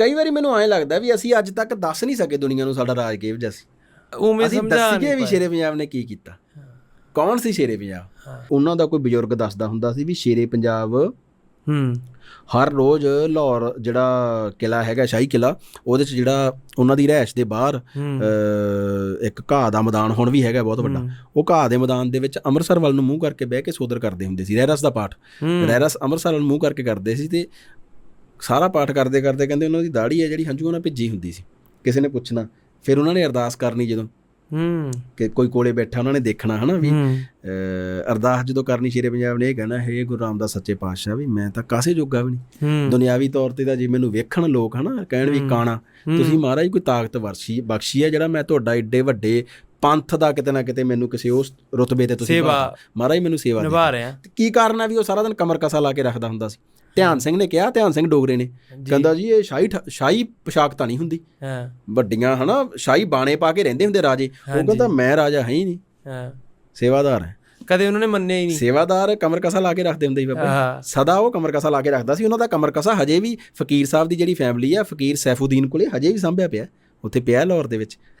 ਕਈ ਵਾਰੀ ਮੈਨੂੰ ਐਂ ਲੱਗਦਾ ਵੀ ਅਸੀਂ ਅੱਜ ਤੱਕ ਦੱਸ ਨਹੀਂ ਸਕੇ ਦੁਨੀਆ ਨੂੰ ਸਾਡਾ ਰਾਜਗੀਰ ਜੱਸੀ ਉਵੇਂ ਸਮਝਾ ਨਹੀਂ ਵੀ ਸ਼ੇਰੇ ਪੰਜਾਬ ਨੇ ਕੀ ਕੀਤਾ। ਕੌਣ ਸੀ ਸ਼ੇਰੇ ਪੰਜਾਬ? ਉਹਨਾਂ ਦਾ ਕੋਈ ਬਜ਼ੁਰਗ ਦੱਸਦਾ ਹੁੰਦਾ ਸੀ ਵੀ ਸ਼ੇਰੇ ਪੰਜਾਬ ਹੂੰ। ਹਰ ਰੋਜ਼ ਲਾਹੌਰ ਜਿਹੜਾ ਕਿਲਾ ਹੈਗਾ ਸ਼ਾਹੀ ਕਿਲਾ ਉਹਦੇ ਚ ਜਿਹੜਾ ਉਹਨਾਂ ਦੀ ਰਹਿائش ਦੇ ਬਾਹਰ ਇੱਕ ਘਾਹ ਦਾ ਮੈਦਾਨ ਹੁਣ ਵੀ ਹੈਗਾ ਬਹੁਤ ਵੱਡਾ। ਉਹ ਘਾਹ ਦੇ ਮੈਦਾਨ ਦੇ ਵਿੱਚ ਅੰਮ੍ਰਿਤਸਰ ਵੱਲ ਨੂੰ ਮੂੰਹ ਕਰਕੇ ਬਹਿ ਕੇ ਸੋਦਰ ਕਰਦੇ ਹੁੰਦੇ ਸੀ। ਰਹਿਰਸ ਦਾ ਪਾਠ। ਰਹਿਰਸ ਅੰਮ੍ਰਿਤਸਰ ਵੱਲ ਮੂੰਹ ਕਰਕੇ ਕਰਦੇ ਸੀ ਤੇ ਸਾਰਾ ਪਾਠ ਕਰਦੇ ਕਰਦੇ ਕਹਿੰਦੇ ਉਹਨਾਂ ਦੀ ਦਾੜੀ ਹੈ ਜਿਹੜੀ ਹੰਝੂਆਂ ਨਾਲ ਭਿੱਜੀ ਹੁੰਦੀ ਸੀ। ਕਿਸੇ ਨੇ ਪੁੱਛਣਾ ਫਿਰ ਉਹਨਾਂ ਨੇ ਅਰਦਾਸ ਕਰਨੀ ਜਦੋਂ। ਹੂੰ। ਕਿ ਕੋਈ ਕੋਲੇ ਬੈਠਾ ਉਹਨਾਂ ਨੇ ਦੇਖਣਾ ਹਨਾ ਵੀ ਅਰਦਾਸ ਜਦੋਂ ਕਰਨੀ ਸ਼ੇਰੇ ਪੰਜਾਬ ਨੇ ਇਹ ਕਹਿਣਾ ਹੈ ਗੁਰੂ ਰਾਮਦਾਸ ਸੱਚੇ ਪਾਤਸ਼ਾਹ ਵੀ ਮੈਂ ਤਾਂ ਕਾਸੇ ਜੋਗਾ ਵੀ ਨਹੀਂ। ਦੁਨਿਆਵੀ ਤੌਰ ਤੇ ਤਾਂ ਜੇ ਮੈਨੂੰ ਵੇਖਣ ਲੋਕ ਹਨਾ ਕਹਿਣ ਵੀ ਕਾਣਾ ਤੁਸੀਂ ਮਹਾਰਾਜ ਕੋਈ ਤਾਕਤ ਵਰਸ਼ੀ ਬਖਸ਼ੀ ਹੈ ਜਿਹੜਾ ਮੈਂ ਤੁਹਾਡਾ ਏਡੇ ਵੱਡੇ ਪੰਥ ਦਾ ਕਿਤੇ ਨਾ ਕਿਤੇ ਮੈਨੂੰ ਕਿਸੇ ਉਸ ਰੁਤਬੇ ਤੇ ਤੁਸੀਂ। ਮਹਾਰਾਜ ਮੈਨੂੰ ਸੇਵਾ ਨਿਭਾ ਰਹੇ। ਆ ਕੀ ਕਾਰਨ ਹੈ ਵੀ ਉਹ ਸਾਰਾ ਦਿਨ ਕਮਰ ਕਸਾ ਲਾ ਕੇ ਰੱਖਦਾ ਹੁੰਦਾ ਸੀ? ਧਿਆਨ ਸਿੰਘ ਨੇ ਕਿਹਾ ਧਿਆਨ ਸਿੰਘ ਡੋਗਰੇ ਨੇ। ਕਹਿੰਦਾ ਜੀ ਇਹ ਸ਼ਾਹੀ ਸ਼ਾਹੀ ਪੋਸ਼ਾਕ ਤਾਂ ਨਹੀਂ ਹੁੰਦੀ। ਹਾਂ। ਵੱਡੀਆਂ ਹਨਾ ਸ਼ਾਹੀ ਬਾਣੇ ਪਾ ਕੇ ਰਹਿੰਦੇ ਹੁੰਦੇ ਰਾਜੇ। ਉਹ ਕਹਿੰਦਾ ਮੈਂ ਰਾਜਾ ਹੈ ਹੀ ਨਹੀਂ। ਹਾਂ। ਸੇਵਾਦਾਰ ਹੈ। ਕਦੇ ਉਹਨਾਂ ਨੇ ਮੰਨਿਆ ਹੀ ਨਹੀਂ। ਸੇਵਾਦਾਰ ਕਮਰ ਕਸਾ ਲਾ ਕੇ ਰੱਖਦੇ ਹੁੰਦੇ ਸੀ ਬਾਬਾ ਸਦਾ ਉਹ ਕਮਰ ਕਸਾ ਲਾ ਕੇ ਰੱਖਦਾ ਸੀ। ਉਹਨਾਂ ਦਾ ਕਮਰ ਕਸਾ ਹਜੇ ਵੀ ਫਕੀਰ ਸਾਹਿਬ ਦੀ ਜਿਹੜੀ ਫੈਮਿਲੀ ਆ ਫਕੀਰ ਸੈਫੂਦੀਨ ਕੋਲੇ ਹਜੇ ਵੀ ਸੰਭਿਆ ਪਿਆ। ਉੱਥੇ ਪਿਆ ਲਾਹੌਰ ਦੇ ਵਿੱਚ।